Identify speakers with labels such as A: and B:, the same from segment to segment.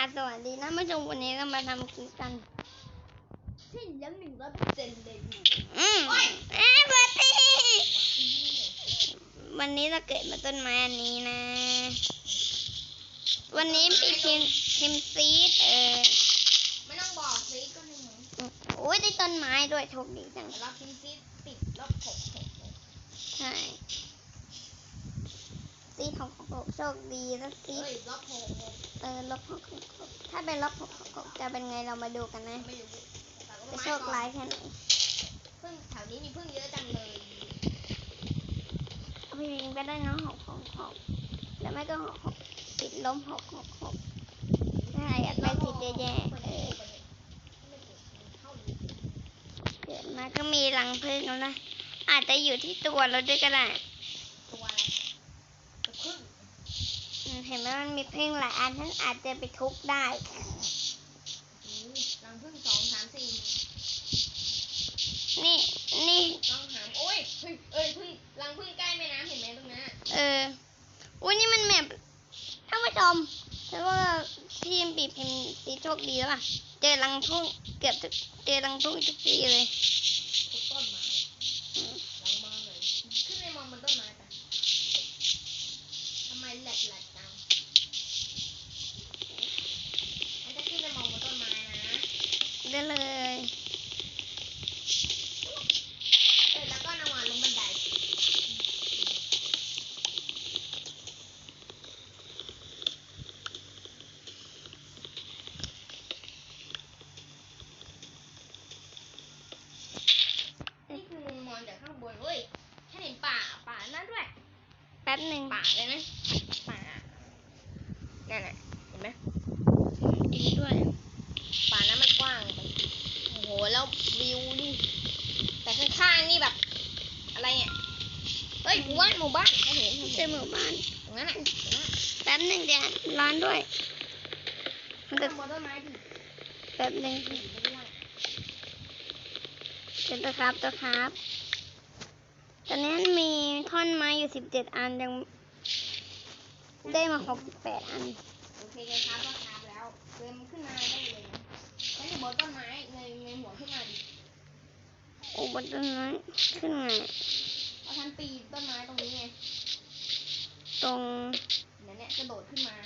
A: าศสวัสดีนะผู้ชมวันนี้เรามาทำคลิปกัน
B: สิ้นแล้วหนึ่งร้อยเปอร์เซ็นต์เลย
A: อืมเอ้ยบัตตี้วันนี้เราเกิดมาต้นไม้อันนี้นะ วันนี้ปีพิมพิมซีดเออ
B: ไม่ต้องบอกซีก็หนึ่ง
A: โอ้ยได้ต้นไม้ด้วยโชคดีจัง
B: แต่เราพิมพ์ซีติดลบหกหกหก
A: ใช่ ซีดของหกโชคดีแล้วซี
B: เฮ้
A: ด
B: ยลบหกหก
A: เออลบหกหกหกถ้าเป็นลบหกหกหกจะเป็นไงเรามาดูกันนะ
B: ไม่รู้แต่ต้น
A: จะ
B: ไม้
A: โชค
B: ก่อน
A: ร้ายแค่ไหน
B: พึ่งแถวนี้มีพึ่งเยอะจังเลย
A: เอาพี่วิงไปได้เนาะหกหกหกแล้วไม่ก็หกหกติดลมหกหกหกถ้าใครอยากได้ติดแย่ๆเออเกิดมาก็มีรังผึ้งแล้วนะอาจจะอยู่ที่ตัวเราด้วยก็ได้
B: ตัวอะไรตัวพึ่ง
A: อืมเห็นไหมมันมีผึ้งหลายอันท่านอาจจะไปทุบได้
B: รังพึ่งสองสามสี่
A: นี่นี่
B: ต้องหามโอ้ยเฮ้ยเอ้ยพึ่งรังพึ่งใกล้แม่น้ำเห็นไหมตรงนั้นอะ
A: เอออุ้ยนี่มันแมปท่านผู้ชมแล้วว่าทีมปีพิมพ์สีโชคดีแล้วป่ะเจอรังผึ้งเกือบทุกเจอรังผึ้งทุกทีเลย
B: ทุกต้นไม้ลองมองหน่อยขึ้นไปมองบนต้นไม้ไปทำไมแหลกแหลกจังมันจะขึ้นไปมองบนต้นไม้นะ
A: ได้เลย
B: เสร็จแล้วก็นำวางลงบันได นี่คือมุมมองจากข้างบนเว้ยฉันเห็นป่า ป่านั่นด้วย
A: แป๊ บหนึ่ง
B: ป่าเลยนะป่านั่นน่ะเห็นไหม
A: จริงด้วย
B: ป่านั้นมันกว้างไปโอ้โห แล้ววิวนี่ แต่ข้างๆนี่แบบ อะไรเนี่ย เฮ้ยหมู่บ้านหมู่บ้านเขาเห็น
A: เจอหมู่บ้าน
B: ตรงนั้นน่ะตรงนั้นน่ะ
A: แป๊บหนึ่งเดี๋ยวร้านด้วย มันจะ
B: ข้างบนต้นไม้ดิ
A: แป๊บหนึ่ง
B: อยู่ข้างล่าง
A: เป็นตัวครับตัวครับ ตอนนี้มีท่อนไม้อยู่สิบเจ็ดอันยังได้มาหกสิบแปดอัน
B: โอเคไงครับก็ครับแล้วเดินขึ้นมาได้เลยนะแล้วอยู่บนต้นไม้เงยเงยหัวขึ้นมาดิ
A: โอ้บนต้นไม้ขึ้นไง
B: เพราะฉันปีนต้นไม้ตรงนี้ไง
A: ตรง
B: เนี่ยเนี่ยกระโดดขึ้นมา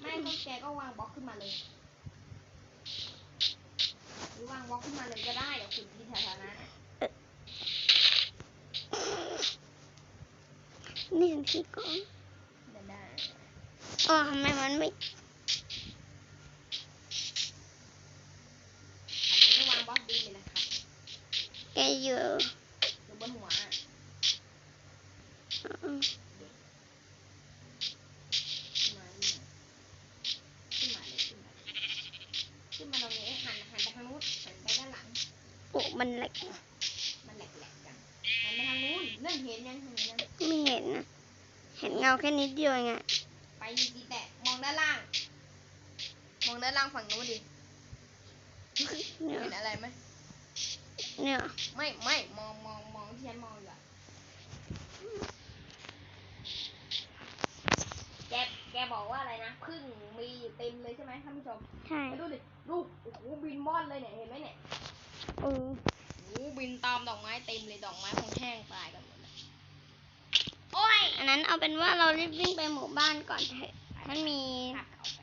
B: ไม่ก็แกก็วางบล็อกขึ้นมาเลยหรือวางบล็อกขึ้นมาเลยก็ได้เดี๋ยวขุดที่แถวๆนั้น น่ะ
A: นี่ฉันคือก้อน
B: เดี๋ยวได้
A: อ๋อทำไมมันไม่
B: ทำไมไม่วางบล็อกดินเลยนะครับ
A: แกอยู่
B: อยู่บนหัวอะ
A: อืม
B: ขึ้นมาขึ้นมาขึ้นมาเลยขึ้นมาขึ้นมาตรงนี้หันหันไปทางนู้นหันไปด้านหลัง
A: โอ้มันเล็ก
B: มันแหลกๆกันหันไปทางนู้นเริ่มเห็นยังทางนี้นะ
A: ไม่เห็นนะ เห็นเงาแค่นิดเดียวเองอะ
B: ไปดีแต่มองด้านล่าง มองด้านล่างฝั่งนู้นดิ
A: เนี่ย
B: เห็นอะไรไหม
A: เนี่ย
B: ไม่ไม่มองมองมองที่ฉันมองอยู่อะแกแก บอกว่าอะไรนะพึ่งมีอยู่เต็มเลยใช่ไหมท่านผู้ชม
A: ใช่
B: ไปดูดิดูโอ้โหบินม่อนเลยเนี่ยเห็นไหมเนี่ย
A: เออ
B: โอ้โหบินตามดอกไม้เต็มเลยดอกไม้คงแห้งตายกันหมดเลยโอ้ย
A: อันนั้นเอาเป็นว่าเรารีบวิ่งไปหมู่บ้านก่อนเถอะฉันมี
B: ขับเข้าไป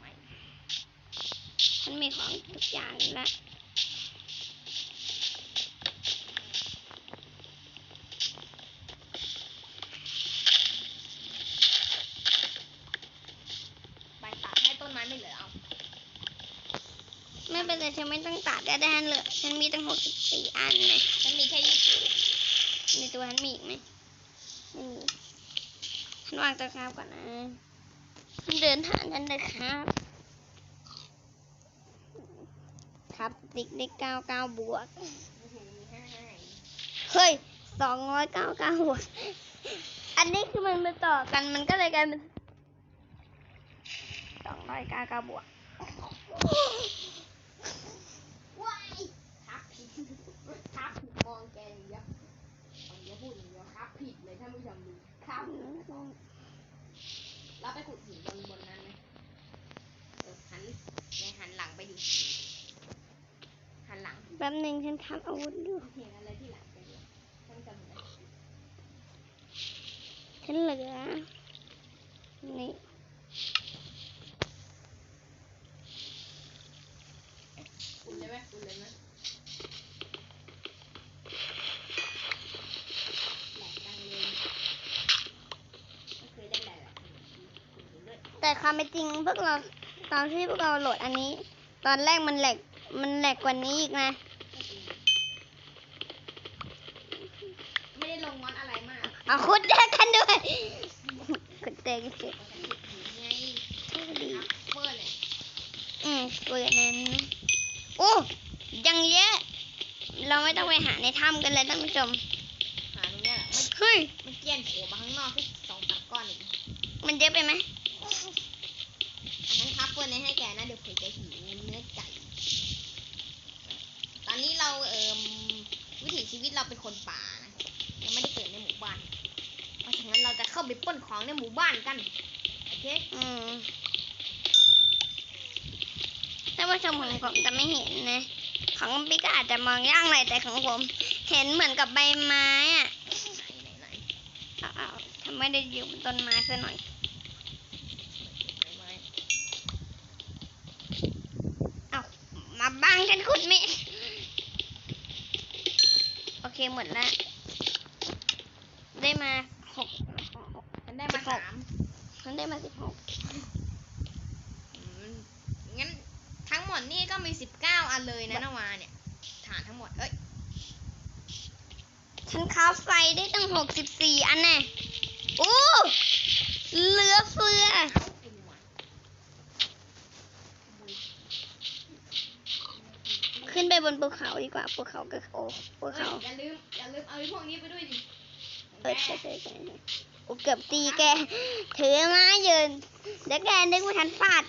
B: ไม่
A: ฉันมีของทุกอย่างแล้ว
B: ไปตัดให้ต้นไม้ไม่เหลือเอา
A: ไม่เป็นไรฉันไม่ ต้องตัดได้ด้านเหลือฉันมีตั้งหกสิบสี่อันนะ
B: ฉันมีแค่ยี่สิบ
A: ในตัวฉันมีอีกไหมไม่มีฉันวางตัวครับก่อนนะฉันเดินผ่านฉันเลยครับ ครับติ๊กได้เก้าเก้าบวก เฮ้ยสองร้อยเก้าเก้าบวก อันนี้คือมันมาต่อกันมันก็เลยกลายเป็นสองร้อยเก้าเก้าบวก
B: ครับมองแกองเดียวเอาอย่าพูดอย่างเดียวครับ ผิดเลยท่านผู้ชมดูครับเราไปขุดหินบนบนนั้นไหมหันยายหันหลังไปดิหันหลัง
A: แป๊บหนึ่งฉันทำอาวุธอยู่
B: เห็นอะไรที่หลังไปดิฉันจำได้
A: ฉันเหลือนี่
B: คุณเลยไหมคุณเลยไหม แต่
A: ความเป็นจริงพวกเราตอนที่พวกเราโหลดอันนี้ ตอนแรกมันแหลกมันแหลกกว่านี้อีกนะ
B: ไม่ได้ลงมอดอะไรมาก
A: เอาคุดเจอกันด้วยคุดเจอกันสิ
B: ปกติถือไง
A: โชคดี
B: ครับเฟิร์นเนี่ย
A: อืมกูอย่างนั้นโอ้ยังเยอะเราไม่ต้องไปหาในถ้ำกันเลยท่านผู้ชม
B: หาตรงเนี้ยแหละไม่
A: เฮ้ย
B: ไม่เกลี้ยนโผล่มาข้างนอกแค่สองสามก้อนเอง
A: มันเยอะไปไหม
B: อันนั้นครับเฟิร์นให้แกนะเดี๋ยวเผื่อ จะหิวเนื้อไก่ ตอนนี้เราเอ่มวิถีชีวิตเราเป็นคนป่านะยังไม่ได้เกิดในหมู่บ้าน เพราะฉะนั้นเราจะเข้าไปปล้นของในหมู่บ้านกัน โอเค
A: อืมท่านผู้ชมของผมจะไม่เห็นนะ ของพี่ก็อาจจะมองยากหน่อยแต่ของผม เห็นเหมือนกับใบไม้อะ
B: ไหนไหนไหน
A: เอาเอาทำไม่ได้อยู่บนต้นไม้ซะหน่อย
B: ไหนไหน
A: เอา มาบ้างกันขุดไม่โอเคหมดแล้วได้มาหก
B: ฉันได้มาสาม
A: ฉันได้มาสิบหก
B: อืมงั้นทั้งหมดนี่ก็มีสิบเก้าอันเลยนะนาวาเนี่ย ฐานทั้งหมด เอ้ย
A: ฉันคราฟไฟได้ตั้งหกสิบสี่อันแน่โอ้เหลือเฟือ
B: ไอ้หนวด
A: ขึ้นไป บนภูเขาดีกว่าภูเขาก็โอ้ภู
B: เอ้ย
A: เขา
B: อย่าลืมอย่าลืมเอาไอ้พวกนี้ไปด้วยดิ
A: เออใช่ใช่ใช่โอ้เกือบตีแก ถือไม้ยืนเดี๋ยวแกนึกว่าฉันฟาด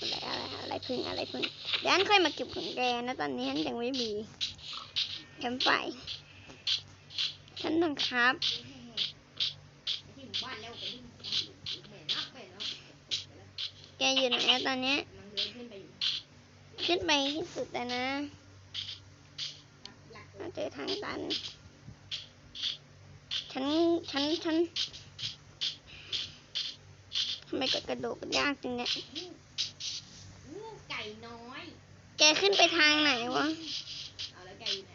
A: อะไรอะไรอะไรพึ่งอะไรพึ่งเดี๋ยวฉันค่อยมาเก็บของแกนะตอนนี้ฉันยังไม่มีแคมป์ไฟฉันต้องครับ
B: ที่หมู่บ้านแล้วไปที่หมู่บ้านอยู่แม่นับไปแล้ว
A: แกอยู่ไหนอะตอนเนี้ย
B: มั นเลื้อยขึ้นไปอยู่
A: ขึ้นไปที่สุดแล้วนะ
B: หลัก
A: มาเจอทางตัน ฉัน ฉัน ฉัน ทำไมกดกระโดดมันยากจังเนี่ย
B: งูไก่น้อย
A: แกขึ้นไปทางไหนวะ
B: เอาแล้วแกอยู่ไหน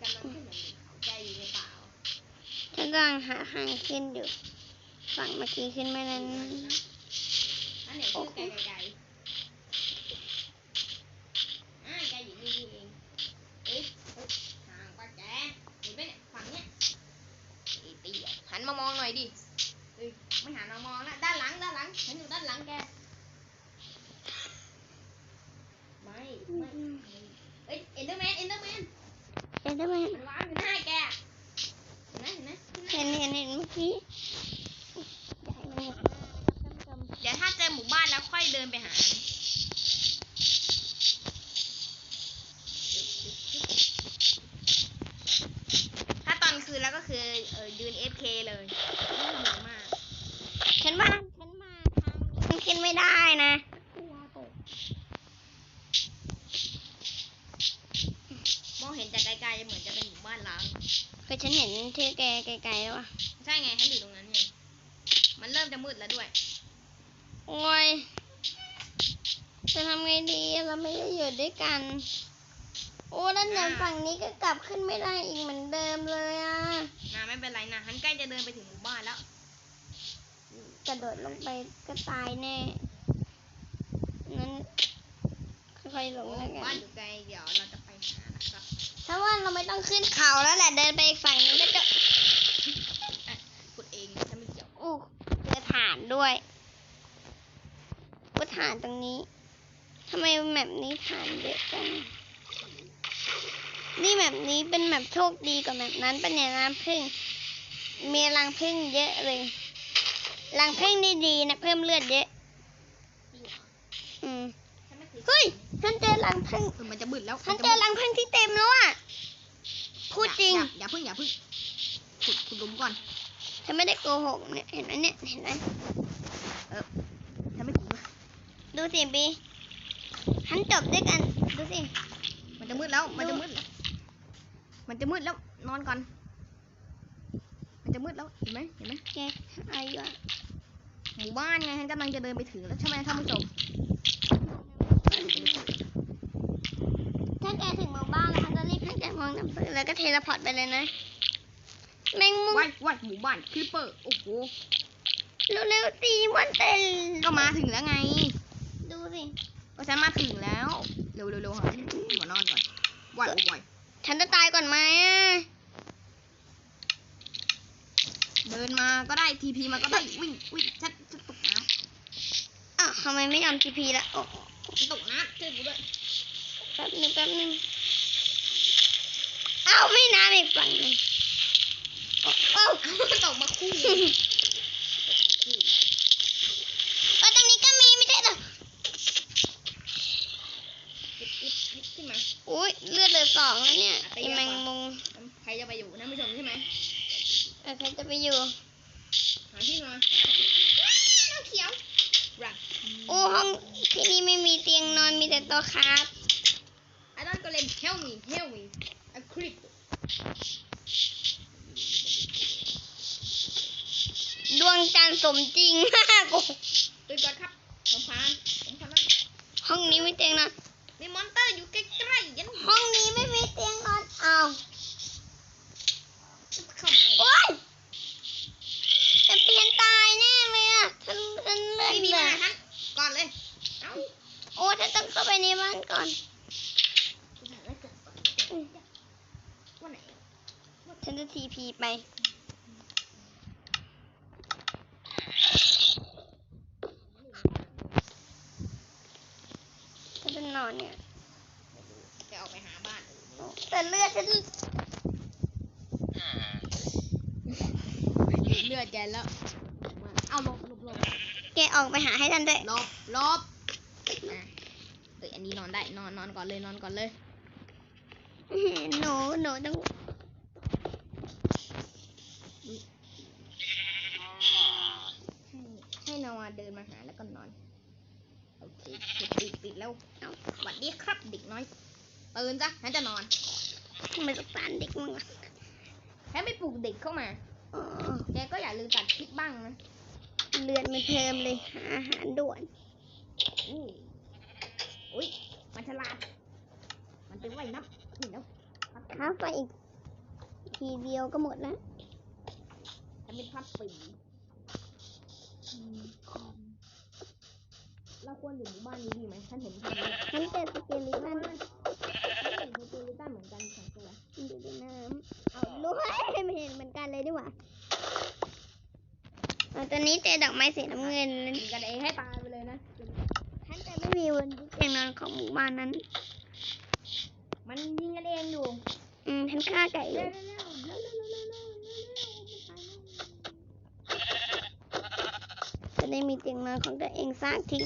B: กำลังขึ้นอย่างนี้เขาแกอยู่ในป่าเหรอ
A: ฉันกำลังหาทางขึ้นอยู่ ฝั่งเมื่อกี้ขึ้นไม่นั้น
B: อันไหนชื่อไก่ไก่ไก่อ่าแกอยู่นี่นี่เองเอ้ยเอ้ยห่างกว่าแกเห็นไหมเนี่ยฝั่งเนี้ยไอ้เตี้ยหันมามองหน่อย ดิเอ้ยไม่หันมามองละด้านหลังด้านหลังฉันอยู่ด้านหลังแกไม่ไม่เอ้ยเอ็นเดอร์แมนเอ็นเดอร์แมน
A: เห็นได้ไหม
B: มันวางอยู่หน้าแกเห็นไหมเห็นไหม
A: เห็นเห็นเห็นเมื่อกี้อย่าให้มันเห็นท่านผู้ชม
B: เดี๋ยวถ้าเจอหมู่บ้านแล้วค่อยเดินไปหานะถ้า นแล้วก็คือเออยืน FK เลยไม่เหนื่อยมาก
A: ฉันว่าฉันมาทางนี้ขึ้นไม่ได้นะ
B: มองเห็นจากไกลๆเหมือนจะเป็นหมู่บ้านล้าง
A: คือฉันเห็นที่แกไกลๆแล้วอะ
B: ใช่ไงฉันอยู่ตรงนั้นไงมันเริ่มจะมืดแล้วด้วย
A: โอ้ยจะทำไงดีเราไม่ได้อยู่ด้วยกัน โอ้แล้วเดี๋ยวฝั่งนี้ก็กลับขึ้นไม่ได้อีกเหมือนเดิมเลยอะ
B: นะไม่เป็นไรนะฉันใกล้จะเดินไปถึงหมู่บ้านแล้ว
A: กระโดดลงไปก็ตายแน่ นั้น ค่อยๆลง
B: ห
A: แล้ว
B: มู่
A: กั
B: บ้าน
A: น
B: อยู่ไกลเดี๋ยวเราจะไปหานะครับ
A: ถ้าว่าเราไม่ต้องขึ้นเขาแล้วแหละเดินไปอีกฝั่งนึงก็จะ
B: พูดเองฉันไม่เกี่ยว
A: อู้เจอฐานด้วยก็ฐานตรงนี้ทำไมแมปนี้ฐานเยอะจัง นี่แมปนี้เป็นแมปโชคดีกว่าแมปนั้นเป็นเนี่ยน้ำพึ่ง มีรังพึ่งเยอะเลยรังพึ่งนี่ดีนะเพิ่มเลือดเยอะ
B: จริงเหรอ
A: อืม
B: ฉันไม่เคย
A: เฮ้ยฉันเจอรังพึ่ง
B: คือมันจะมืดแล้ว
A: ฉันเจอรังพึ่งที่เต็มแล้วอะพูดจริง
B: อย่าอย่าพึ่งอย่าพึ่งขุดขุดหลุมก่อน
A: ฉันไม่ได้โกหกเนี่ยเห็นไหมเนี่ยเห็นไหม
B: ขฉันไม่ถึงนะ
A: ดูสิบีฉันจบด้วยกันดูสิ
B: มันจะมืดแล้วมันจะมืดแล้ว มันจะมืดแล้วนอนก่อน มันจะมืดแล้วเห็นไหมเห็นไหม
A: แกอายุอะ
B: หมู่บ้านไงฉันกำลังจะเดินไปถึงแล้วใช่ไหมท่านผู้ชม
A: ถ้าแกถึงหมู่บ้านแล้วฉันจะรีบให้แกมองหนังสือแล้วก็เทเลพอร์ตไปเลยนะแมงมุม
B: ว่ายว่ายหมู่บ้านคลิปเปอร์โอ้โห
A: เร็วๆสิมันเต้น
B: ก็มาถึงแล้วไง
A: ดูสิ
B: ก็ฉันมาถึงแล้ว เร็วเร็วเร็วค่ะหัวนอนก่อนว่ายโอ้ว่าย
A: ฉันจะตายก่อนไหมอะ
B: เดินมาก็ได้ทีพีมาก็ได้วิ่งวิ่งฉันฉันตกน้
A: อ้าวทำไมไม่ยอมทีพีละโอ้ำ
B: ฉันตกน้ำช่วยกูด้วย
A: แป๊บนึงแป๊บนึงอ้าวไม่น้ำอีกฝั่งหนึงโอ้โอ้
B: ตกมาคู่
A: เออตรงนี้ก็มีไม่ใช่เหรอ
B: อิบอิบอิบขึ้นมา
A: อุ้ ยเลือดเหลือสองแล้วเนี่ยไอแมงมุม
B: ใครจะไปอยู่ท่านผู้ชมใช่ไหม
A: เออใครจะไปอยู่
B: หาที่นอนน้องเขียวรัก
A: โอ้ห้องที่นี่ไม่มีเตียงนอนมีแต่โต๊ะครับ
B: ไอ้ดอนก็เล่น help me help me a creep
A: ดวงจันทร์สมจริงมากโอ้
B: ตื่นก่อนครับผมพานผมพานแล้ว
A: ห้องนี้ไม่เตียงนอน
B: มีมอนเตอร์อยู่ใกล้ๆยัน
A: ห้องนี้ไม่มีเตียงนอนอ้าว
B: เข้ามาได้
A: โอ๊ยจะเปลี่ยนตายแน่เลยอะฉันฉันเลือด
B: พี่
A: เห
B: พี่
A: ลื
B: มา
A: อ
B: ท่านก่อนเลยเอ้า
A: โอ้ฉันต้องเข้าไปในบ้านก่อน
B: วันไหน
A: ฉันจะทีพีไป ฉันจะนอนเนี่ย
B: จะออกไปหาบ้านอื่น
A: โอ้ แต่เลือดฉัน
B: เลือดแกแล้ว เอาลบลบลบ
A: แกออกไปหาให้ฉันด้วย
B: ลบลบอะเอ้ยอันนี้นอนได้นอนนอนก่อนเลยนอนก่อนเลย
A: หนูหนูต้อง
B: ให้ให้นอนเดินมาหาแล้วก็นอน โอเคปิดปิดปิดแล้วเอาสวัสดีครับเด็กน้อยตื่นจ้ะฉันจะนอน
A: ทำไมสงสารเด็กมึงอะ
B: แค่ไม่ปลุกเด็กเข้ามา
A: อ๋อ
B: แกก็อย่าลืมตัดคลิปบ้างนะ
A: เลือดมันเทิมเลยหาอาหารด่วน
B: อุ้ยอุ้ยมันฉลาด มันเป็นไว้นับนี่แล้ว
A: ค้าไฟอีก ทีเดียวก็หมดแล้ว
B: ฉันเป็นพับปีเราควรอยู่หมู่บ้านนี้ดีไหมฉันเห็นทางนี้
A: ฉันเจอสเกลิตัน
B: นี้เจ
A: อดอกไม้สีน้ำเงิน
B: กันกระเดงให้ตายไปเลยนะ
A: ฉันจะไม่มีวันที่เตีงนอนของหมู่บ้านนั้น
B: มันยิงกันเองอยู่
A: อืมฉันฆ่าไก่อยู่จะได้มีเตียงนอนของตัวเองสักที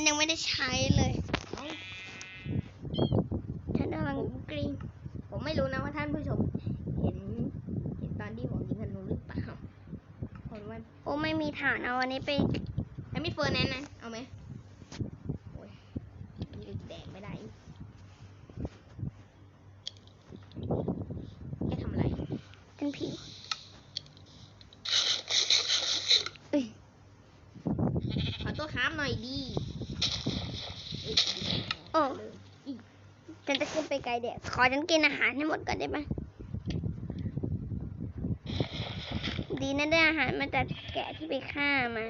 B: นี่ธนูใก
A: ล้
B: ๆแตกแล้วยัง
A: ฉันนยังไม่ได้ใช้เลย
B: เอ้า
A: ฉันกำลัง
B: ผมกรีนผมไม่รู้นะว่าท่านผู้ชม เห็นเห็นตอนที่ผมยิงธนูหรือเปล่าผมว่า
A: โอ้ไม่มีฐานเอาอันนี้ไป
B: ถ้ามีเฟอร์แนนซ์นะ เอาไหมโอ้ยนี่แดกไม่ได้แกทำอะไร
A: เป็นผีเอ้ย
B: ขอตัวค้ามหน่อยดีเอ้ย
A: โอ้
B: เริ่ม
A: ฉันจะขึ้นไปไกล เดี๋ยวขอฉันกินอาหารให้หมดก่อนได้ไหมดีนะได้อาหารมาจากแกะที่ไปฆ่ามา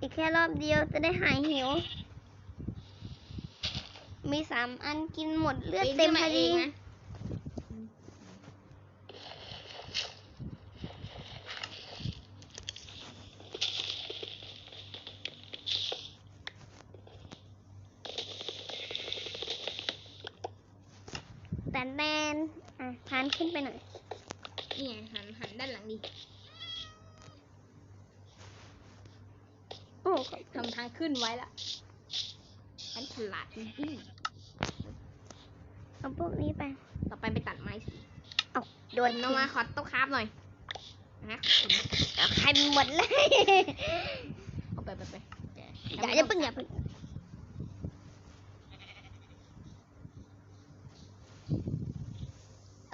A: อีกแค่รอบเดียวจะได้หายหิว มีสามอันกินหมดเลือดเต็มพอดี
B: นะ
A: แต่แดนอะพาน ขึ้นไปหน่อย
B: นี่ไงหันหันด้านหลังดิ
A: โอ้ขอบคุณ
B: ทำทางขึ้นไว้ละฉันฉลาดจริง
A: เอาพวกนี้ไป
B: ๆต่อไปไปตัดไม้สิ
A: เอาโด
B: โด
A: น
B: น
A: ล
B: ล
A: ง
B: ง
A: มา
B: มาขอโต๊ะคราฟหน่อยนะฮะ
A: เอาใครหมดเลย
B: เอาไปไปไปแก
A: อย่าอย่าเพิ่งอย่าเพิ่ง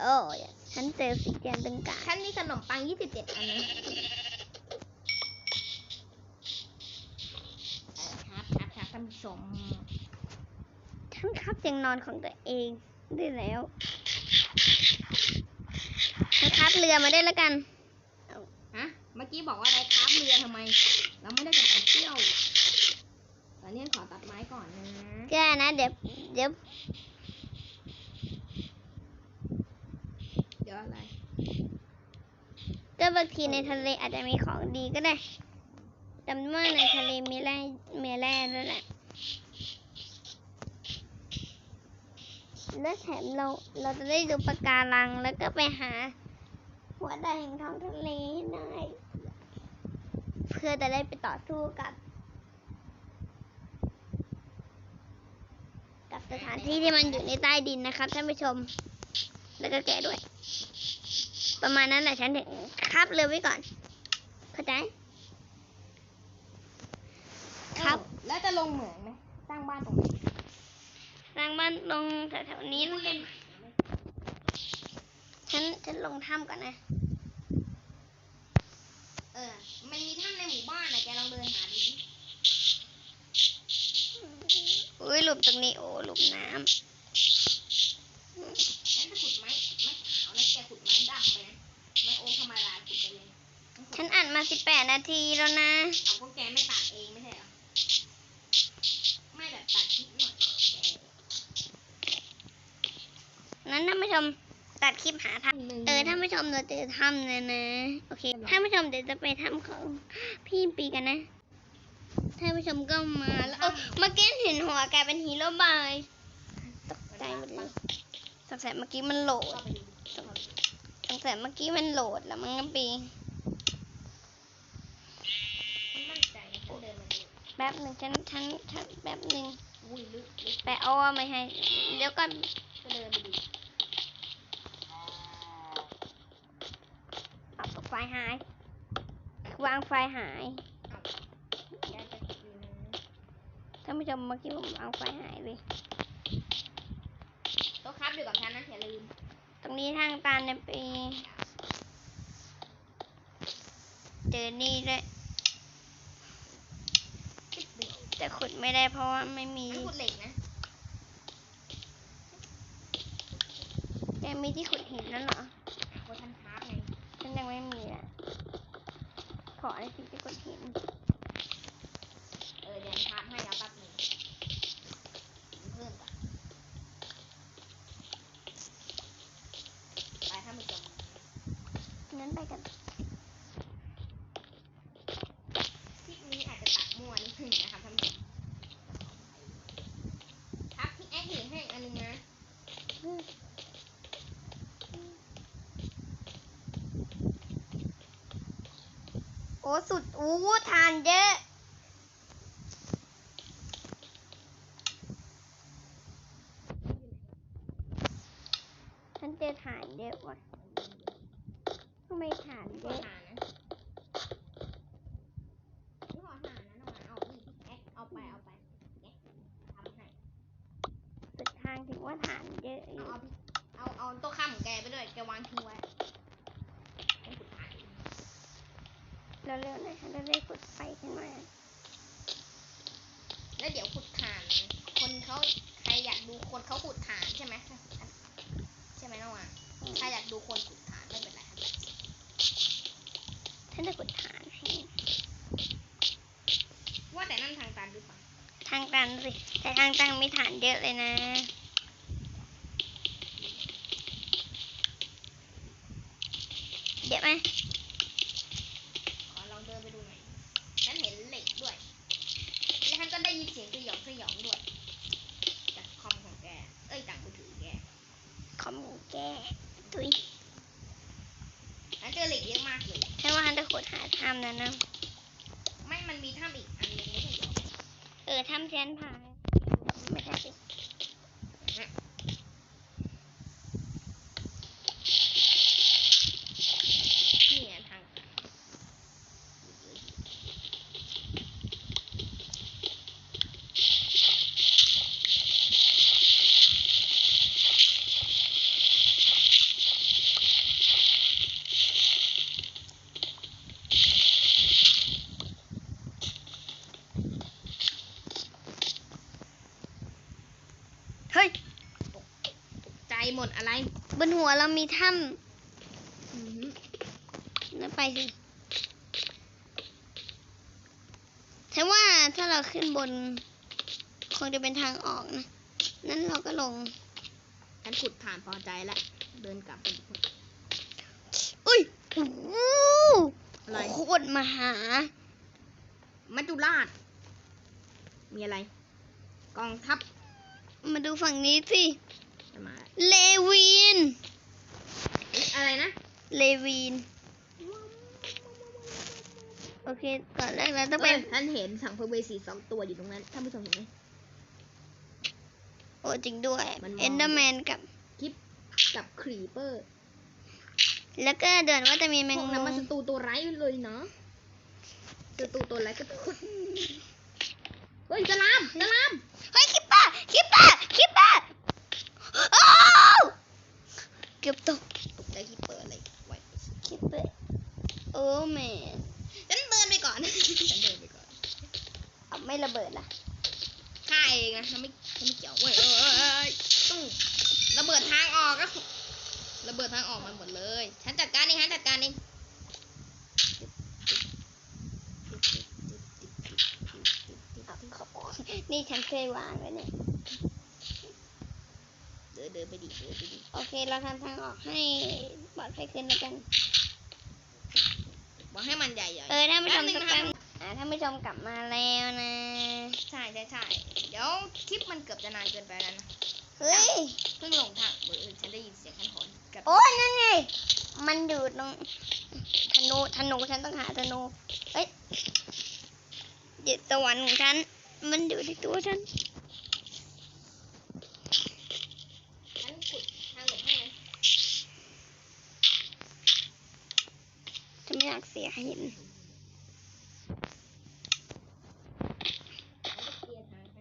A: โอ้ยฉันเจอสีแดงตึงกา
B: ฉันมีขนมปัง27อันนะเออครับครับครับท่านผู้ชม
A: ฉันครับเตียงนอนของตัวเองได้แล้วฉันครับเรือมาได้แล้วกัน
B: ฮะเมื่อกี้บอกว่าอะไรครับเรือทำไม เราไม่ได้จะไปเที่ยวตอนนี้ขอตัดไม้ก่อนนะ
A: แก้นะเดี๋ยวเดี๋ยว
B: เดี๋ยอะไร
A: ก็บางทีในทะเลอาจจะมีของดีก็ได้จำว่าในทะเลมีแร่มีแร่ด้วยแหละและแถมเราเราจะได้ดูปะการังแล้วก็ไปหา หัวใจแห่งท้องทะเลให้ได้เพื่อจะได้ไปต่อสู้กับ กับสถานที่ที่มันอยู่ในใต้ดินนะครับท่านผู้ชม แล้วก็แกะด้วย ประมาณนั้นแหละฉันถึงคาบเรือไว้ก่อน เข้าใจ ครับ
B: เอ้าแล้วจะลงเหมืองไหมสร้างบ้านตรงไหน
A: สร้างบ้านลงแถวๆนี้
B: พูด
A: นะ
B: เล่น
A: ฉันฉันลงถ้ำก่อนนะ
B: เออ มันมีถ้ำในหมู่บ้านนะแกลองเดินหาดูดิ
A: อุ้ยหลุมตรงนี้โอ้หลุมน้
B: ฉั
A: ฉันอ่านมาสิบแปดนาทีแล้วนะ
B: เอาพวกแกไม่ตัดเองไม่ใช่เหรอ ไม่แบบตัดคลิปหน่อยแก
A: นั้นท่านผู้ชมตัดคลิปหาทาง
B: หนึ่ง
A: เออท่านผู้ชมเราเจอถ้ำนะนะ โอเคท่านผู้ชมเดี๋ยวจะไปถ้ำของพี่ปีกันนะท่านผู้ชมก็มาแล้วเออเมื่อกี้เห็นหัวแกเป็นฮีโร่บายตกใจหมดเลยสงสัยเมื่อกี้มันโหลด
B: เข้าไปดูเข้าไปดู
A: สงสัยเมื่อกี้มันโหลดแล้วมันก็ปี
B: ฉันมั่นใจนะฉันเดินมาดู
A: แป๊บหนึ่งฉันฉันฉันแป๊บหนึ่ง
B: อุ้ยลึกลึก
A: ไปเอาไม่ให้ เดี๋ยวก่อน
B: ก็เดินไปดู
A: เอาไฟหาย วางไฟหาย
B: แกจะดูนะ
A: ท่านผู้ชมเมื่อกี้ผมวางไฟหายเลย
B: โต๊ะครับอยู่กับฉันนะอย่าลืม
A: ตรงนี้ทางตันเนี่ยไปเจอนี่ด้วย
B: คิดเดียว
A: แต่ขุดไม่ได้เพราะว่าไม่มี
B: ฉันขุดเหล็กนะ
A: แกมีที่ขุดหินแล้วเหรอ
B: โคทันคราฟไง
A: ฉันยังไม่มีอะขอได้ที่ที่ขุดหิน
B: เออเดี๋ยวคราฟให้แล้วแป๊บหนึงเพิ่มก่อนไปถ้ามันจม
A: งั้นไปกัน
B: คลิปนี้อาจจะตัดมั่วนิดนึงนะครับท่านผู้ชมครับพี่แอคถือให้อีกอันหนึงนะ
A: น อ้ สุดอู้ทานเยอะฉันเจอฐานเยอะว่ะทำไมฐานเย
B: ขอ
A: อะ
B: ทานนะนี่ขอทานนะน้องหมาเอานี่พี่แอ๊กเอาไปเอาไปเนี่ยทำให้
A: สุดทางถึงว่าฐานเยอะอยู่
B: เอาเอาเอาเอาโต๊ะข้ามของแกไปด้วยแกวางทิ้งไว้ให้ขุดทาน
A: แล้วเร็วๆหน่อยฉันจะได้ขุดไฟขึ้นมา
B: แล้วเดี๋ยวขุดถ่านนะคนเขาใครอยากดูคนเขาขุดถ่านใช่ไหมใช่ไหมน้องหมาถ้าอยากดูคนขุดถ่านไม่เป็นไรครับ
A: ฉันจะขุดฐานให้
B: ว่าแต่นั่นทางตันหรือเปล่า
A: ทางตัน ตั้งตั้งไม่ฐานเยอะเลยนะ เยอะไหม
B: ขอลองเดินไปดูหน่อย ฉันเห็นเหล็กด้วย แล้วฉันก็ได้ยินเสียงสยองสยองด้วย จากคอมของแก เอ้ยจากมือถือแก
A: คอมของแกตุย
B: ฉันเจอเหล็กเยอะมากเลย
A: ฉันว่าฉันจะขุดหาถ้ำนั้นนะ
B: ไม่ มันมีถ้ำอีกอันหนึงไม่ใช่เหรอ
A: เออถ้ำแสนผาไม่ใช่สิ
B: นี่ไงทาง
A: เฮ้ย
B: ใจหมดอะไร
A: บนหั วเรามีถ้
B: อือหือำ
A: แล้วไปสิฉันว่าถ้าเราขึ้นบน คงจะเป็นทางออกนะ นั้นเราก็ลง
B: ฉันขุดผ่านพอใจแล้วเดินกลับไปดีกว่า
A: อุ้ยโอ้โห
B: อะไร
A: โคตรมหา
B: มัจจุราช มีอะไร กองทัพ
A: มาดูฝั่งนี้สิ
B: จะมา
A: เลวีน
B: เอ๊ะอะไรนะ
A: เลวีน โอเค ก่อนแรกเราต้อง
B: เอ้
A: เป็
B: ย
A: น
B: ท่านเห็นสังเวสีสองตัวอยู่ตรงนั้น ท่านผู้ชมเห็นไหม
A: โอ้จริงด้วย
B: มันมอง
A: เอนเดอร์แมนกับ
B: คลิปกับครีเปอร์
A: แล้วก็เดือนว่าจะมีแม
B: พ
A: ง
B: วก
A: มุ
B: นั้น
A: ม
B: มันศัตรูตัวร้ายเลยเนาะศัตรูตัวร้ายก็ขุดเฮ้ยจะลามจะลาม
A: เฮ้ยคิปเปอร์คิปเปอร์คิปเปอร์อ้าวเกือบตก
B: ตกใจคลิปเปอร์อะไรไว้
A: คิปเปอร์โอ้แมน
B: ฉันเดินไปก่อน ฉันเดินไปก่อน
A: เอาไม่ระเบิดล่ะ
B: ฆ่าเองนะฉันไม่ฉันไม่เกี่ยวเว้ยเอ้ยเอ้ยเอ้ยต้องระเบิดทางออกก็ระเบิดทางออกมาหมดเลย ฉันจัดการเองฉันจัดการเอง
A: เอาขอบคุณนี่ฉันเคยวางไว้เนี่ย
B: เดินเดินไปดิเดินไปดิ
A: โอเค เราทำทางออกให้ปลอดภัยขึ้นแล้วกัน
B: บ อกให้มันใหญ่ๆ
A: เออท่านผู้ชม
B: แป๊
A: สั
B: บ
A: ก
B: นึง
A: แป๊บ
B: นะ
A: อ่าท่านผู้ชมกลับมาแล้วนะ
B: ใช่ใช่ใช่เดี๋ยวคลิปมันเกือบจะนานเกินไปแล้วนะ
A: เฮ้ย
B: เพิ่งลงทางเออฉันได้ยินเสียงขันหอนกับ
A: โอ้ยนั่นไงมันอยู่ตรงธนูธนูฉันต้องหาธนูเอ้ยเจ็ดสวรรค์ของฉัน มันอยู่ในตัวฉัน
B: ฉันขุดทางหลบให้นะ
A: ฉันไม่อยากเสียหิน
B: ฉันจะเคลียร์ทางให้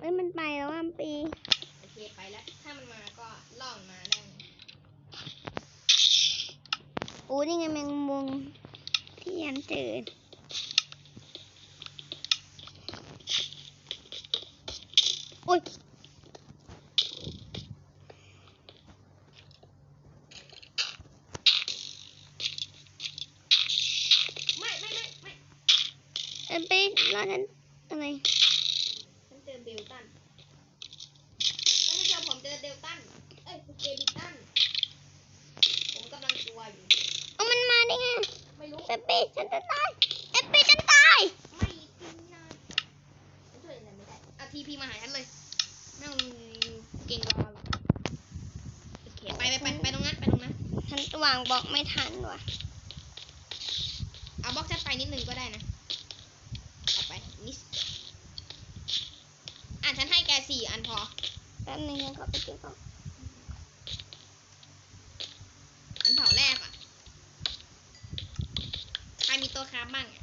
A: เอ้ยมันไปแล้วอะปี
B: โอเคไปแล้ว ถ้ามันมาก็ล่อนมาได้เลย
A: โอ้นี่ไงแมงมุมที่ยันเจออุ้ย
B: ไม่ไม่ไม่ไม่
A: เอ้ยไปรอฉันอะไร
B: ฉันเจอเดลตันท่านผู้ชมผมเจอเดลตัน เอ้ยเดบิตัน ผมกำลังกลัวอยู่
A: เอามันมาได้ไง
B: ไม่รู้
A: เอปปี้ฉันจะตายเอปปี้ฉันตาย
B: ไม่จริงนะฉันช่วยอะไรไม่ได้เอาทีพีมาหาฉันเลยไม่ต้องเก่งรอหรอกโอเคไปไปไปไปตรงนั้นไปตรงนั้น
A: ฉันวางบล็อกไม่ทันว่ะ
B: เอา เอาบล็อกชัดไปนิดนึงก็ได้นะเอาไปนิดอะฉันให้แกสี่อันพอ
A: แป๊บนึงฉันขอไปเก็บก่อน
B: อันเผาแรกอะ ใครมี ตัวคราฟบ้างอะ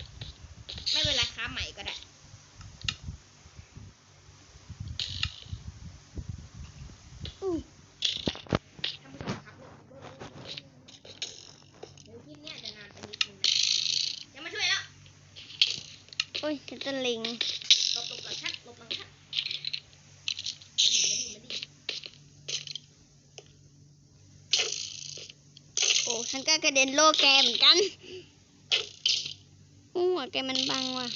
B: ไม่เป็นไรคราฟใหม่ก็ได้
A: อุ้ย
B: ท่านผู้ชมครับเดี๋ยวคลิปเนี้ยจะนานไปนิดนึงนะอย่ามาช่วยแล้ว
A: โอ้ยฉันจะลิง
B: หลบหลบหลังชัดหลบหลังชัดมาดิมาดิมาดิ
A: โอ้ฉันก็กระเด็นโลกแกเหมือนกันอู้หัว แกมันบังว่ะ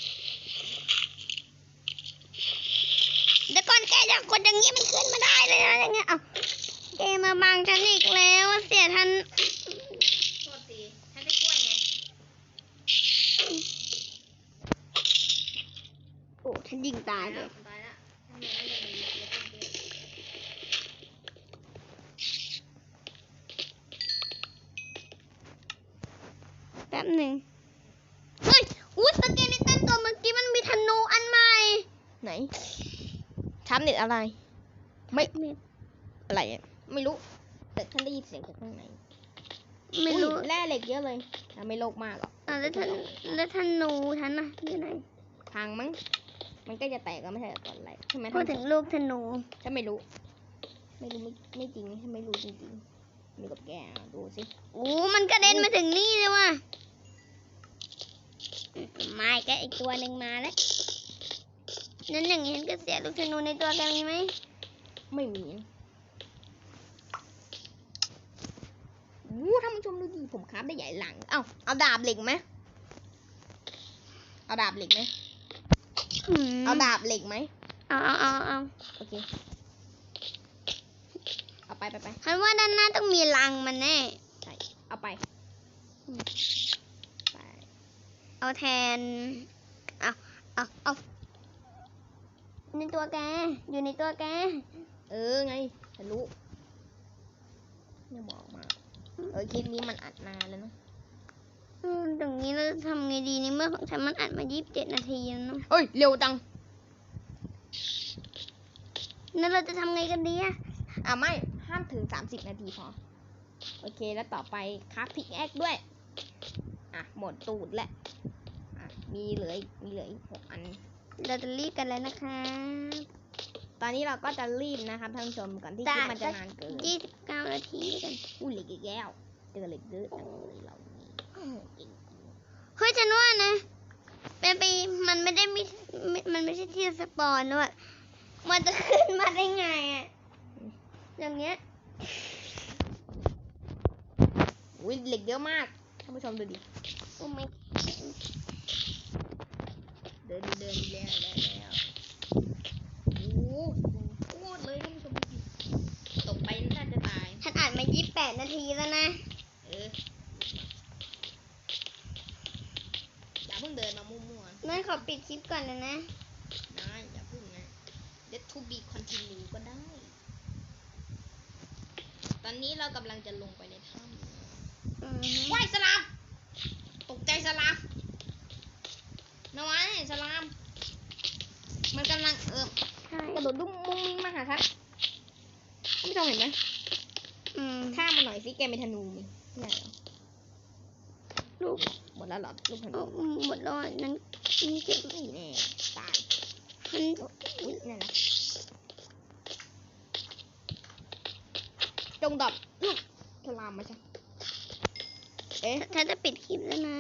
A: เดี๋ยวก่อนแกจะกดอย่างนี้มันขึ้นมาได้เลยนะอย่างเงี้ยเอาแกมาบังฉันอีกแล้วเสียทัน
B: โทษทีฉันจะช่วยไง
A: โอ้ฉันยิงตายเลย
B: ตายแล้ว
A: แป๊บหนึ่ง อุ้ยสเกเลตันตัวเมื่อกี้มันมีธนูอันใหม่
B: ไหนช้ำเน็ตอะไร ไม่
A: ไม่
B: อะไรอะไม่รู้แต่ฉันได้ยินเสียงจากข้างใน
A: ไม่รู้
B: อุ๊ยแร่เหล็กเยอะเลยแต่ไม่โลกมากหรอก
A: อะแล้วธนแล้วธนูฉันน่ะอยู่ไหน
B: พังมั้งมันก็จะแตกก็ไม่ใช่ตอนแรกใช่ไหม
A: พูดถึงลูกธนู
B: ฉันไม่รู้ ไม่รู้ไม่ไม่จริงฉันไม่รู้จริงๆมีกับแกอะดูสิ
A: โอ้มันกระเด็นมาถึงนี่เลยว่ะ ไม่ก็อีกตัวหนึ่งมาแล้วนั่นหนึ่งเห็นก็เสียลูกธนูในตัวแกมีไหม
B: ไม่มีวู้ท่านผู้ชมดูดิผมคราฟได้ใหญ่หลัง เอ้าเอาดาบเหล็กไหมเอาดาบเหล็กไหม
A: ม
B: เอาดาบเหล็กไหม
A: เอาเอาเอาเอา
B: โอเค เอาไปไปไป
A: ฉันว่าด้านหน้าต้องมีรังมันแน่
B: ใช่ เอาไป
A: อืม
B: ไป
A: เอาแทน เอาเอาเอาในตัวแก อยู่ในตัวแก
B: เออไงฉันรู้อย่าบอกมา เออคลิปนี้มันอัดนานแล้วนะ
A: อืมตรงนี้เราจะทำไงดีในเมื่อของฉันมันอัดมา 27 นาทีแล้วเนาะ
B: เอ้ย เร็วจัง
A: นั่นเราจะทำไงกันดีอะ
B: อะไม่ ห้ามถึงสามสิบนาทีพอ โอเค แล้วต่อไปคราฟพิกแอคด้วย อะหมดตูดแล้วอะมีเหลืออีกมีเหลืออีกหกอัน
A: เราจะรีบกันแล้วนะคะ
B: ตอนนี้เราก็จะรีบนะครับท่านผู้ชมก่อนที่คลิปมันจะนานเกิน
A: 29นาทีกัน
B: อู้เหล็กอีกแล้วเจอเหล็กเยอะจังเลยเรานี่อื้อเก่ง
A: เฮ้ยฉันว่านะเป็นไปมันไม่ได้มีไม่มันไม่ใช่ที่สปอนด้วยมันจะขึ้นมาได้ไงอะอย่างเนี้ย
B: อุ้ยเหล็กเยอะมากท่านผู้ชมดูดิ
A: โอ้ไม่
B: เดินเดินแล้วแล้วแล้วโอ้โหโคตรเลยท่านผู้ชมดูดิตกไปน่าจะตาย
A: ฉันอ่านมา 28 นาทีแล้วนะ
B: เอออย่าเพิ่งเดินมามั่ว
A: นั่นขอปิดคลิปก่อนนะนะ
B: ๆนะอย่าเพิ่งนะ Let to be continue ก็ได้ ตอนนี้เรากำลังจะลงไปในถ้ำ
A: อือฮึ
B: ว้ายสลาม ตกใจสลามนะวะสลาม มันกำลังเออ
A: ใช่
B: กระโดดดุ้งมุ้งมิ้งมาหาฉันท่านผู้ชมเห็นไหม
A: อืม
B: ฆ่ามันหน่อยสิแกเป็นธนูมั้ยไม่ได้เหรอ
A: ลูก
B: หมดแล้วเหรอลูกธ
A: โอ้
B: นู
A: หมดแล้วอะนั้นนี่เก็บ
B: นี่แน่ตาย
A: มัน
B: อุ้ยนั่นนะจงดอบลูกสลามมาใช่ เอ๊ะ
A: ฉันจะปิดคลิปแล้วนะ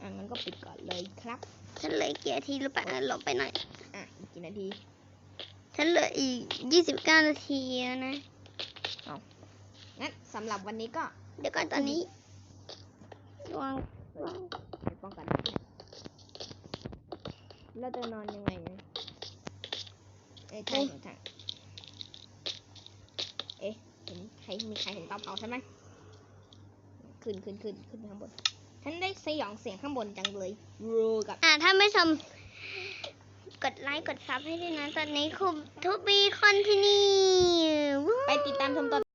B: อะงั้นก็ปิดก่อนเลยครับ
A: ฉันเหลือกี่นาทีหรือเปล่าอะลบไปหน่อย
B: อะอีกกี่นาที
A: ฉันเหลืออีก29นาทีแล้วนะ
B: งั้นสำหรับวันนี้ก็
A: เดี๋ยวก่อนตอนนี้วางวาง
B: ไปป้องกันแล้วจะนอนยังไงเนี่ยเอ๊ะใช่ใช่เอ๊ะเห็นใครมีใครเห็นเตาเผาใช่ไหม ขึ้นขึ้นขึ้นขึ้นไปข้างบนฉันได้สยองเสียงข้างบนจังเลยรูกับ
A: อ่าถ้าไม่ชมกดไลค์กดซับให้ด้วยนะตอนนี้คุมทูบีคอนที่นี่
B: ไปติดตามชมตอน